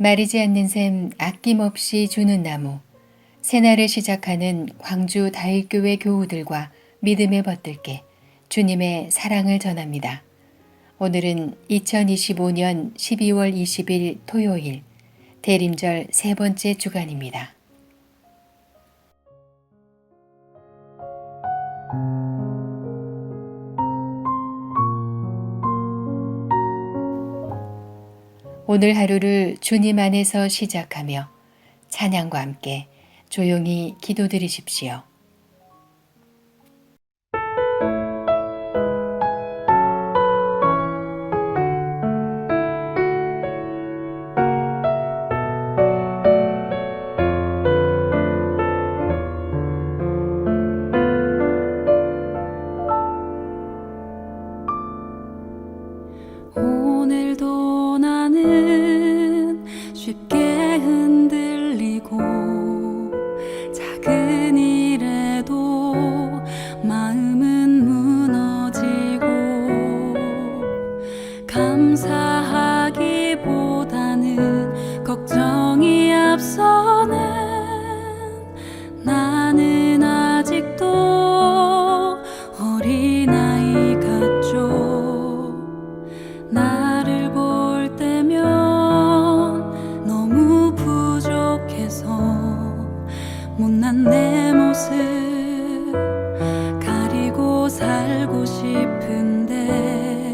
마르지 않는 샘 아낌없이 주는 나무. 새날을 시작하는 광주 다일교회 교우들과 믿음의 벗들께 주님의 사랑을 전합니다. 오늘은 2025년 12월 20일 토요일 대림절 세 번째 주간입니다. 오늘 하루를 주님 안에서 시작하며 찬양과 함께 조용히 기도드리십시오. 감사하기보다는 걱정이 앞서는 나는 아직도 어린아이 같죠. 나를 볼 때면 너무 부족해서 못난 내 모습 가리고 살고 싶은데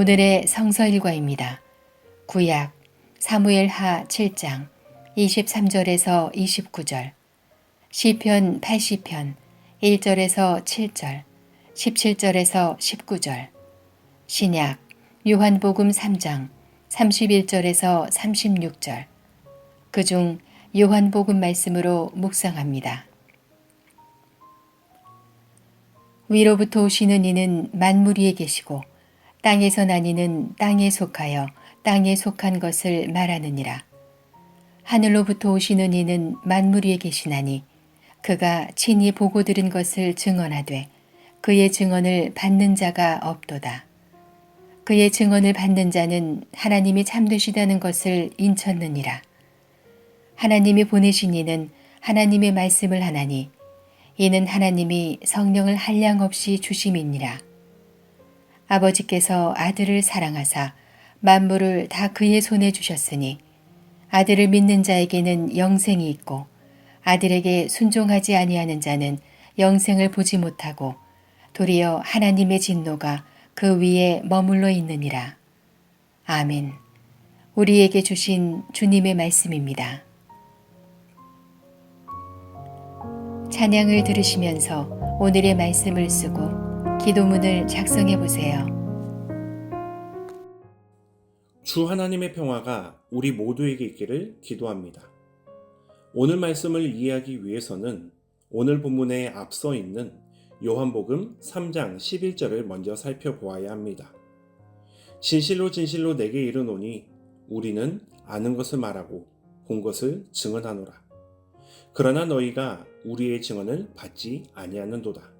오늘의 성서 일과입니다. 구약 사무엘 하 7장 23절에서 29절 시편 80편 1절에서 7절 17절에서 19절 신약 요한복음 3장 31절에서 36절 그중 요한복음 말씀으로 묵상합니다. 위로부터 오시는 이는 만물 위에 계시고 땅에서 난 이는 땅에 속하여 땅에 속한 것을 말하느니라. 하늘로부터 오시는 이는 만물 위에 계시나니 그가 친히 보고 들은 것을 증언하되 그의 증언을 받는 자가 없도다. 그의 증언을 받는 자는 하나님이 참되시다는 것을 인쳤느니라. 하나님이 보내신 이는 하나님의 말씀을 하나니 이는 하나님이 성령을 한량 없이 주심이니라. 아버지께서 아들을 사랑하사 만물을 다 그의 손에 주셨으니 아들을 믿는 자에게는 영생이 있고 아들에게 순종하지 아니하는 자는 영생을 보지 못하고 도리어 하나님의 진노가 그 위에 머물러 있느니라. 아멘. 우리에게 주신 주님의 말씀입니다. 찬양을 들으시면서 오늘의 말씀을 쓰고 기도문을 작성해 보세요. 주 하나님의 평화가 우리 모두에게 있기를 기도합니다. 오늘 말씀을 이해하기 위해서는 오늘 본문에 앞서 있는 요한복음 3장 11절을 먼저 살펴보아야 합니다. 진실로 진실로 내게 이르노니 우리는 아는 것을 말하고 본 것을 증언하노라. 그러나 너희가 우리의 증언을 받지 아니하는도다.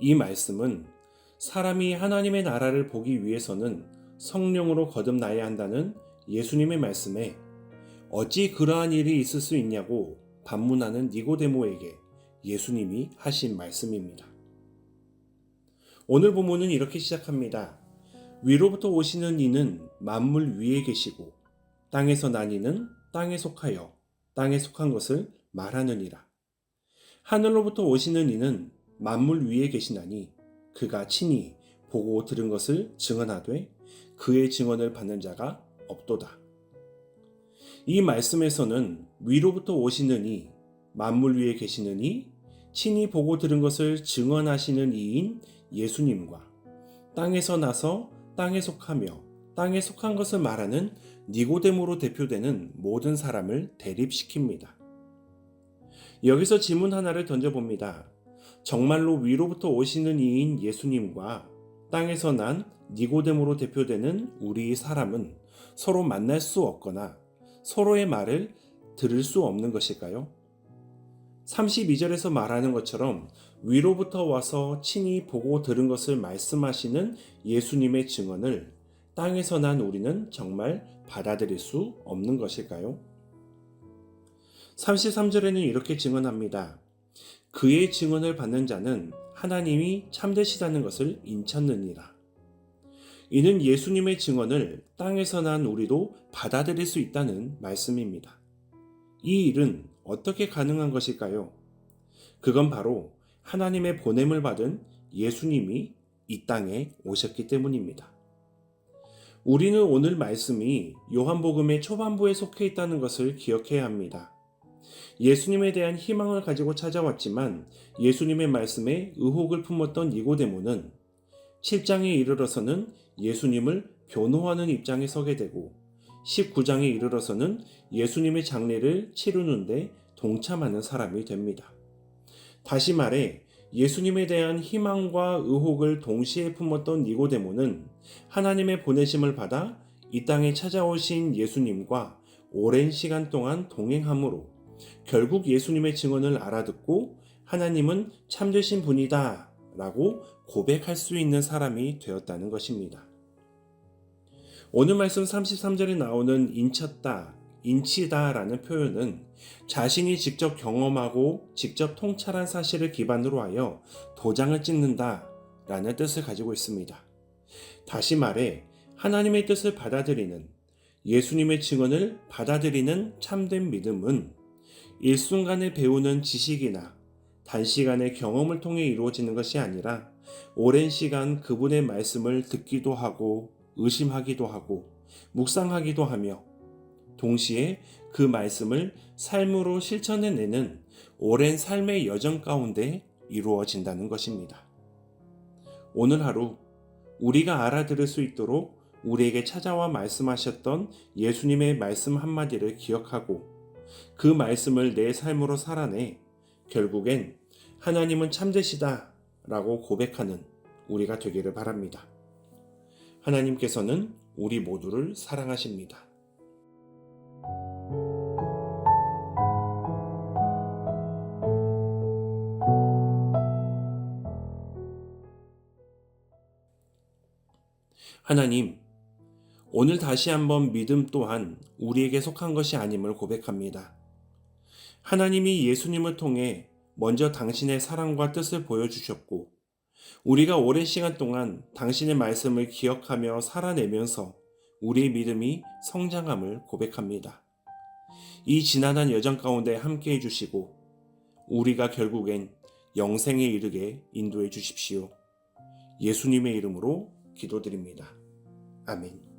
이 말씀은 사람이 하나님의 나라를 보기 위해서는 성령으로 거듭나야 한다는 예수님의 말씀에 어찌 그러한 일이 있을 수 있냐고 반문하는 니고데모에게 예수님이 하신 말씀입니다. 오늘 본문은 이렇게 시작합니다. 위로부터 오시는 이는 만물 위에 계시고 땅에서 난 이는 땅에 속하여 땅에 속한 것을 말하느니라. 하늘로부터 오시는 이는 만물 위에 계시나니 그가 친히 보고 들은 것을 증언하되 그의 증언을 받는 자가 없도다. 이 말씀에서는 위로부터 오시는 이, 만물 위에 계시는 이, 친히 보고 들은 것을 증언하시는 이인 예수님과 땅에서 나서 땅에 속하며 땅에 속한 것을 말하는 니고데모로 대표되는 모든 사람을 대립시킵니다. 여기서 질문 하나를 던져봅니다. 정말로 위로부터 오시는 이인 예수님과 땅에서 난 니고데모로 대표되는 우리 사람은 서로 만날 수 없거나 서로의 말을 들을 수 없는 것일까요? 32절에서 말하는 것처럼 위로부터 와서 친히 보고 들은 것을 말씀하시는 예수님의 증언을 땅에서 난 우리는 정말 받아들일 수 없는 것일까요? 33절에는 이렇게 증언합니다. 그의 증언을 받는 자는 하나님이 참되시다는 것을 인쳤느니라. 이는 예수님의 증언을 땅에서 난 우리도 받아들일 수 있다는 말씀입니다. 이 일은 어떻게 가능한 것일까요? 그건 바로 하나님의 보냄을 받은 예수님이 이 땅에 오셨기 때문입니다. 우리는 오늘 말씀이 요한복음의 초반부에 속해 있다는 것을 기억해야 합니다. 예수님에 대한 희망을 가지고 찾아왔지만 예수님의 말씀에 의혹을 품었던 니고데모는 7장에 이르러서는 예수님을 변호하는 입장에 서게 되고 19장에 이르러서는 예수님의 장례를 치르는데 동참하는 사람이 됩니다. 다시 말해 예수님에 대한 희망과 의혹을 동시에 품었던 니고데모는 하나님의 보내심을 받아 이 땅에 찾아오신 예수님과 오랜 시간 동안 동행함으로 결국 예수님의 증언을 알아듣고 하나님은 참되신 분이다 라고 고백할 수 있는 사람이 되었다는 것입니다. 오늘 말씀 33절에 나오는 인쳤다, 인치다 라는 표현은 자신이 직접 경험하고 직접 통찰한 사실을 기반으로 하여 도장을 찍는다 라는 뜻을 가지고 있습니다. 다시 말해 하나님의 뜻을 받아들이는 예수님의 증언을 받아들이는 참된 믿음은 일순간에 배우는 지식이나 단시간의 경험을 통해 이루어지는 것이 아니라 오랜 시간 그분의 말씀을 듣기도 하고 의심하기도 하고 묵상하기도 하며 동시에 그 말씀을 삶으로 실천해내는 오랜 삶의 여정 가운데 이루어진다는 것입니다. 오늘 하루 우리가 알아들을 수 있도록 우리에게 찾아와 말씀하셨던 예수님의 말씀 한마디를 기억하고 그 말씀을 내 삶으로 살아내 결국엔 하나님은 참되시다 라고 고백하는 우리가 되기를 바랍니다. 하나님께서는 우리 모두를 사랑하십니다. 하나님, 오늘 다시 한번 믿음 또한 우리에게 속한 것이 아님을 고백합니다. 하나님이 예수님을 통해 먼저 당신의 사랑과 뜻을 보여주셨고, 우리가 오랜 시간 동안 당신의 말씀을 기억하며 살아내면서 우리의 믿음이 성장함을 고백합니다. 이 지난한 여정 가운데 함께 해주시고, 우리가 결국엔 영생에 이르게 인도해 주십시오. 예수님의 이름으로 기도드립니다. 아멘.